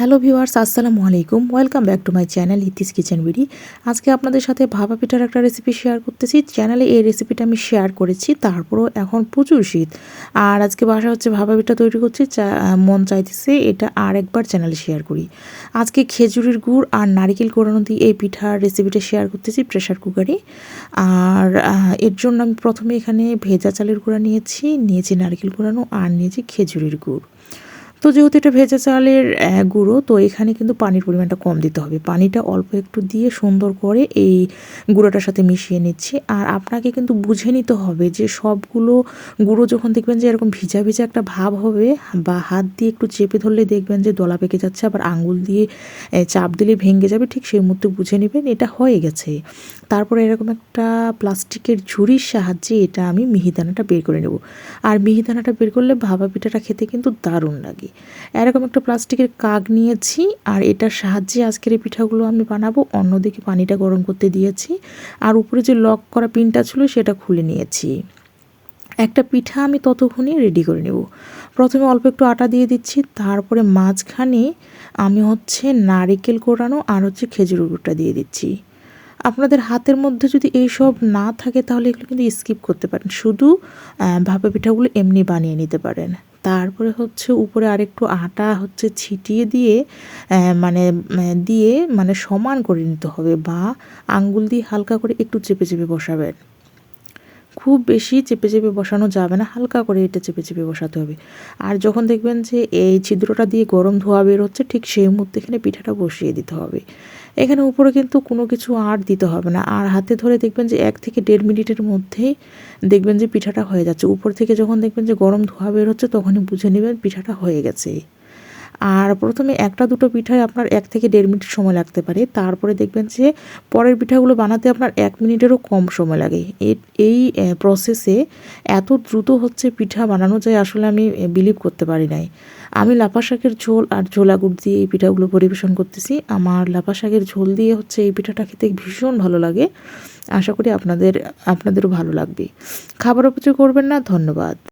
Hello viewers, আসসালামু আলাইকুম। Welcome back to my channel Iti's kitchen BD আজকে আপনাদের সাথে ভাপা পিঠার একটা রেসিপি শেয়ার করতেছি। চ্যানেলে এই রেসিপিটা আমি শেয়ার করেছি, তারপরও এখন প্রচুর শীত। আর আজকে বাসা হচ্ছে ভাপা পিঠা তৈরি করছি মন চাইতেছে এটা আর একবার চ্যানেলে শেয়ার করি। আজকে খেজুরির গুড় আর নারিকেল কোরানো দিয়ে এই পিঠার রেসিপিটা শেয়ার করতেছি প্রেশার কুকারে আর এর জন্য আমি প্রথমে এখানে ভেজা চালের গুঁড়া নিয়েছি নিয়েছি নারকেল কোরানো আর নিয়েছি খেজুরির গুড়। তো যেহেতু এটা ভেজা চালের গুঁড়ো, তো এখানে কিন্তু পানির পরিমাণটা কম দিতে হবে। পানিটা অল্প একটু দিয়ে সুন্দর করে এই গুঁড়োটার সাথে মিশিয়ে নিচ্ছি। আর আপনাকে কিন্তু বুঝে নিতে হবে যে সবগুলো গুঁড়ো যখন দেখবেন যে এরকম ভিজা ভিজা একটা ভাব হবে, বা হাত দিয়ে একটু চেপে ধরলে দেখবেন যে দলা পেকে যাচ্ছে, আবার আঙুল দিয়ে চাপ দিলে ভেঙে যাবে, ঠিক সেই মুহূর্তে বুঝে নেবেন এটা হয়ে গেছে। তারপরে এরকম একটা প্লাস্টিকের ঝুড়ির সাহায্যে এটা আমি মিহিদানাটা বের করে নেব। আর মিহিদানাটা বের করলে ভাপা পিঠাটা খেতে কিন্তু দারুণ লাগে। এরকম একটা প্লাস্টিকের কাগ নিয়েছি আর এটার সাহায্যে আজকের এই পিঠাগুলো আমি বানাবো। অন্যদিকে পানিটা গরম করতে দিয়েছি। আর উপরে যে লক করা পিনটা ছিল সেটা খুলে নিয়েছি। একটা পিঠা আমি ততক্ষণই রেডি করে নেব। প্রথমে অল্প একটু আটা দিয়ে দিচ্ছি, তারপরে মাঝখানে আমি হচ্ছে নারিকেল কোরানো আর হচ্ছে খেজুর গুড়টা দিয়ে দিচ্ছি। আপনাদের হাতের মধ্যে যদি এই সব না থাকে তাহলে এগুলো কিন্তু স্কিপ করতে পারেন। শুধু ভাপা পিঠাগুলো এমনি বানিয়ে নিতে পারেন। তারপরে হচ্ছে উপরে আরেকটু আটা হচ্ছে ছিটিয়ে দিয়ে মানে দিয়ে মানে সমান করে নিতে হবে বা আঙ্গুল দিয়ে হালকা করে একটু চেপে চেপে বসাবেন। খুব বেশি চেপে চেপে বসানো যাবে না, হালকা করে এটা চেপে চেপে বসাতে হবে। আর যখন দেখবেন যে এই ছিদ্রটা দিয়ে গরম ধোয়া বের হচ্ছে, ঠিক সেই মুহূর্তে এখানে পিঠাটা বসিয়ে দিতে হবে। এখানে উপরে কিন্তু কোনো কিছু আর দিতে হবে না। আর হাতে ধরে দেখবেন যে এক থেকে দেড় মিনিটের মধ্যেই দেখবেন যে পিঠাটা হয়ে যাচ্ছে। উপর থেকে যখন দেখবেন যে গরম ধোয়া বের হচ্ছে, তখনই বুঝে নেবেন পিঠাটা হয়ে গেছে। আর প্রথমে একটা দুটো পিঠায় আপনার এক থেকে দেড় মিনিট সময় লাগতে পারে। তারপরে দেখবেন যে পরের পিঠাগুলো বানাতে আপনার এক মিনিটেরও কম সময় লাগে। এই প্রসেসে এত দ্রুত হচ্ছে পিঠা বানানো যায় আসলে আমি বিলিভ করতে পারি নাই। আমি লাফা শাকের ঝোল আর ঝোলা গুড় দিয়ে এই পিঠাগুলো পরিবেশন করতেছি। আমার লাফা শাকের ঝোল দিয়ে হচ্ছে এই পিঠাটা খেতে ভীষণ ভালো লাগে। আশা করি আপনাদের, আপনাদেরও ভালো লাগবে। খাবার অপচয় করবেন না, ধন্যবাদ।